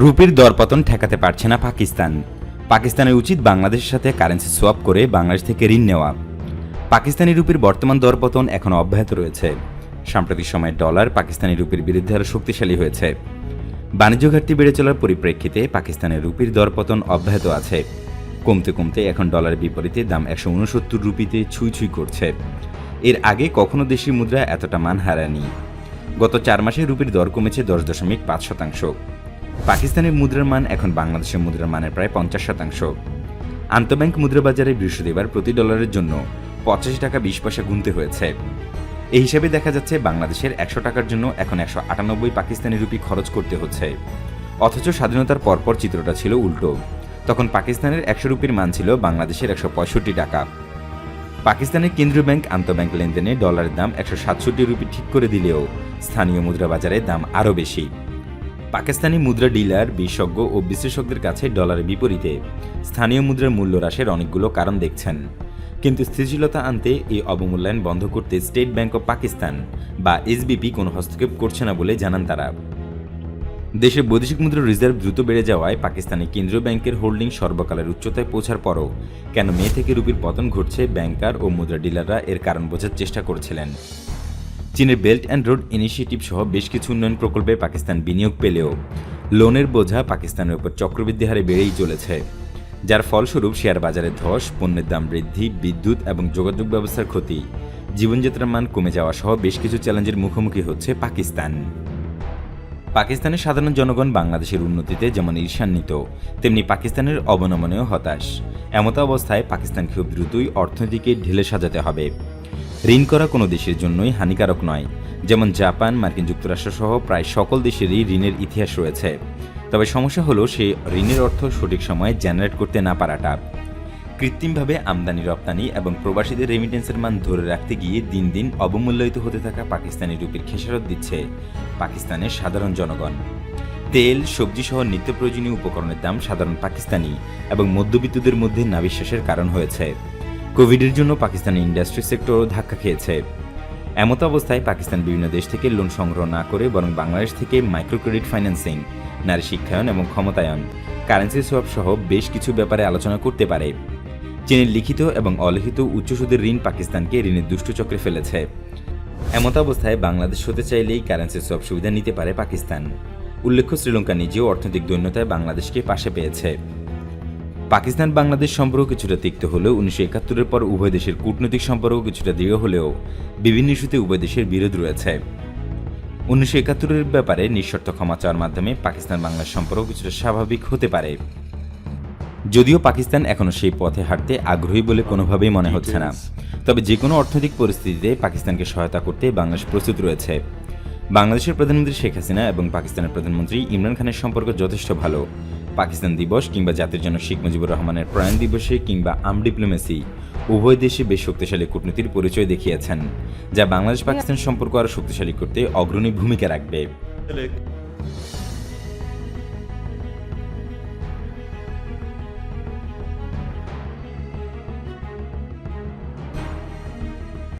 রুপির দরপতন ঠেকাতে পারছে না পাকিস্তান। পাকিস্তানের উচিত বাংলাদেশের সাথে কারেন্সি সোয়াপ করে বাংলাদেশ থেকে ঋণ নেওয়া। পাকিস্তানি রুপির বর্তমান দরপতন এখন অব্যাহত রয়েছে। সাম্প্রতিক সময়ে ডলার পাকিস্তানি রুপির বিরুদ্ধে আরও শক্তিশালী হয়েছে। বাণিজ্য ঘাটতি বেড়ে চলার পরিপ্রেক্ষিতে পাকিস্তানের রুপির দরপতন অব্যাহত আছে। কমতে কমতে এখন ডলারের বিপরীতে দাম একশো উনসত্তর রুপিতে ছুঁই ছুঁই করছে। এর আগে কখনো দেশি মুদ্রা এতটা মান হারায়নি। গত চার মাসে রুপির দর কমেছে দশ দশমিক পাঁচ শতাংশ। পাকিস্তানের মুদ্রার মান এখন বাংলাদেশের মুদ্রার মানের প্রায় পঞ্চাশ শতাংশ। আন্তঃব্যাংক মুদ্রা বাজারে বৃহস্পতিবার প্রতি ডলারের জন্য পঁচাশি টাকা বিশ পয়সা গুনতে হয়েছে। এই হিসাবে দেখা যাচ্ছে বাংলাদেশের একশো টাকার জন্য এখন একশো আটানব্বই পাকিস্তানি রুপি খরচ করতে হচ্ছে। অথচ স্বাধীনতার পরপর চিত্রটা ছিল উল্টো। তখন পাকিস্তানের একশো রুপির মান ছিল বাংলাদেশের একশো পঁয়ষট্টি টাকা। পাকিস্তানের কেন্দ্রীয় ব্যাংক আন্তঃব্যাংক লেনদেনে ডলারের দাম একশো সাতষট্টি রুপি ঠিক করে দিলেও স্থানীয় মুদ্রা বাজারে দাম আরও বেশি। পাকিস্তানি মুদ্রা ডিলার, বিশেষজ্ঞ ও বিশ্লেষকদের কাছে ডলারের বিপরীতে। স্থানীয় মুদ্রার মূল্য হ্রাসের অনেকগুলো কারণ দেখছেন। কিন্তু স্থিতিশীলতা আনতে এই অবমূল্যায়ন বন্ধ করতে স্টেট ব্যাংক অব পাকিস্তান বা এসবিপি কোনো হস্তক্ষেপ করছে না বলে জানান তারা। দেশের বৈদেশিক মুদ্রার রিজার্ভ দ্রুত বেড়ে যাওয়ায় পাকিস্তানি কেন্দ্রীয় ব্যাংকের হোল্ডিং সর্বকালের উচ্চতায় পৌঁছার পরও কেন মে থেকে রুপির পতন ঘটছে ব্যাংকার ও মুদ্রা ডিলাররা এর কারণ বোঝার চেষ্টা করছিলেন। চীনের বেল্ট অ্যান্ড রোড ইনিশিয়েটিভ সহ বেশ কিছু উন্নয়ন প্রকল্পে পাকিস্তান বিনিয়োগ পেলেও লোনের বোঝা পাকিস্তানের উপর চক্রবৃদ্ধি হারে বেড়েই চলেছে, যার ফলস্বরূপ শেয়ার বাজারে ধস, পণ্যের দাম বৃদ্ধি, বিদ্যুৎ এবং যোগাযোগ ব্যবস্থার ক্ষতি, জীবনযাত্রার মান কমে যাওয়া সহ বেশ কিছু চ্যালেঞ্জের মুখোমুখি হচ্ছে পাকিস্তান। পাকিস্তানের সাধারণ জনগণ বাংলাদেশের উন্নতিতে যেমন ঈর্ষান্বিত, তেমনি পাকিস্তানের অবনমনেও হতাশ। এমত অবস্থায় পাকিস্তান খুব দ্রুতই অর্থনীতিকে ঢেলে সাজাতে হবে। ঋণ করা কোনো দেশের জন্যই হানিকারক নয়। যেমন জাপান, মার্কিন যুক্তরাষ্ট্র সহ প্রায় সকল দেশেরই ঋণের ইতিহাস রয়েছে। তবে সমস্যা হলো সেই ঋণের অর্থ সঠিক সময়ে জেনারেট করতে না পারাটা। কৃত্রিমভাবে আমদানি, রপ্তানি এবং প্রবাসীদের রেমিটেন্সের মান ধরে রাখতে গিয়ে দিন দিন অবমূল্যায়িত হতে থাকা পাকিস্তানি রুপির খেসারত দিচ্ছে পাকিস্তানের সাধারণ জনগণ। তেল, সবজি সহ নিত্য প্রয়োজনীয় উপকরণের দাম সাধারণ পাকিস্তানি এবং মধ্যবিত্তদের মধ্যে নাবিশ্বাসের কারণ হয়েছে। কোভিডের জন্য পাকিস্তানি ইন্ডাস্ট্রি সেক্টরও ধাক্কা খেয়েছে। এমত অবস্থায় পাকিস্তান বিভিন্ন দেশ থেকে লোন সংগ্রহ না করে বরং বাংলাদেশ থেকে মাইক্রো ক্রেডিট ফাইন্যান্সিং, নারী শিক্ষায়ন এবং ক্ষমতায়ন, কারেন্সি সোয়াপ সহ বেশ কিছু ব্যাপারে আলোচনা করতে পারে। চীনের লিখিত এবং অলিখিত উচ্চ সুদের ঋণ পাকিস্তানকে ঋণের দুষ্টচক্রে ফেলেছে। এমত অবস্থায় বাংলাদেশ হতে চাইলেই কারেন্সি সোয়াপ সুবিধা নিতে পারে পাকিস্তান। উল্লেখ্য, শ্রীলঙ্কা নিজেও অর্থনৈতিক দৈন্যতায় বাংলাদেশকে পাশে পেয়েছে। পাকিস্তান বাংলাদেশ সম্পর্ক কিছুটা তিক্ত হলেও উনিশশো একাত্তরের পর উভয় দেশের কূটনৈতিক সম্পর্ক কিছুটা দৃঢ় হলেও বিভিন্ন ইস্যুতে উভয় দেশের বিরোধ রয়েছে। উনিশশো একাত্তরের ব্যাপারে নিঃশর্ত ক্ষমা চাওয়ার মাধ্যমে পাকিস্তান বাংলাদেশ সম্পর্ক কিছুটা স্বাভাবিক হতে পারে। যদিও পাকিস্তান এখনও সেই পথে হাঁটতে আগ্রহী বলে কোনোভাবেই মনে হচ্ছে না। তবে যে কোনো অর্থনৈতিক পরিস্থিতিতে পাকিস্তানকে সহায়তা করতে বাংলাদেশ প্রস্তুত রয়েছে। বাংলাদেশের প্রধানমন্ত্রী শেখ হাসিনা এবং পাকিস্তানের প্রধানমন্ত্রী ইমরান খানের সম্পর্ক যথেষ্ট ভালো। পাকিস্তান দিবস কিংবা জাতির জন্য শেখ মুজিবুর রহমানের প্রয়াণ দিবসে কিংবা আম ডিপ্লোমেসি উভয় দেশে বেশ শক্তিশালী কূটনীতির পরিচয় দেখিয়েছেন, যা বাংলাদেশ পাকিস্তান সম্পর্ক আরও শক্তিশালী করতে অগ্রণী ভূমিকা রাখবে।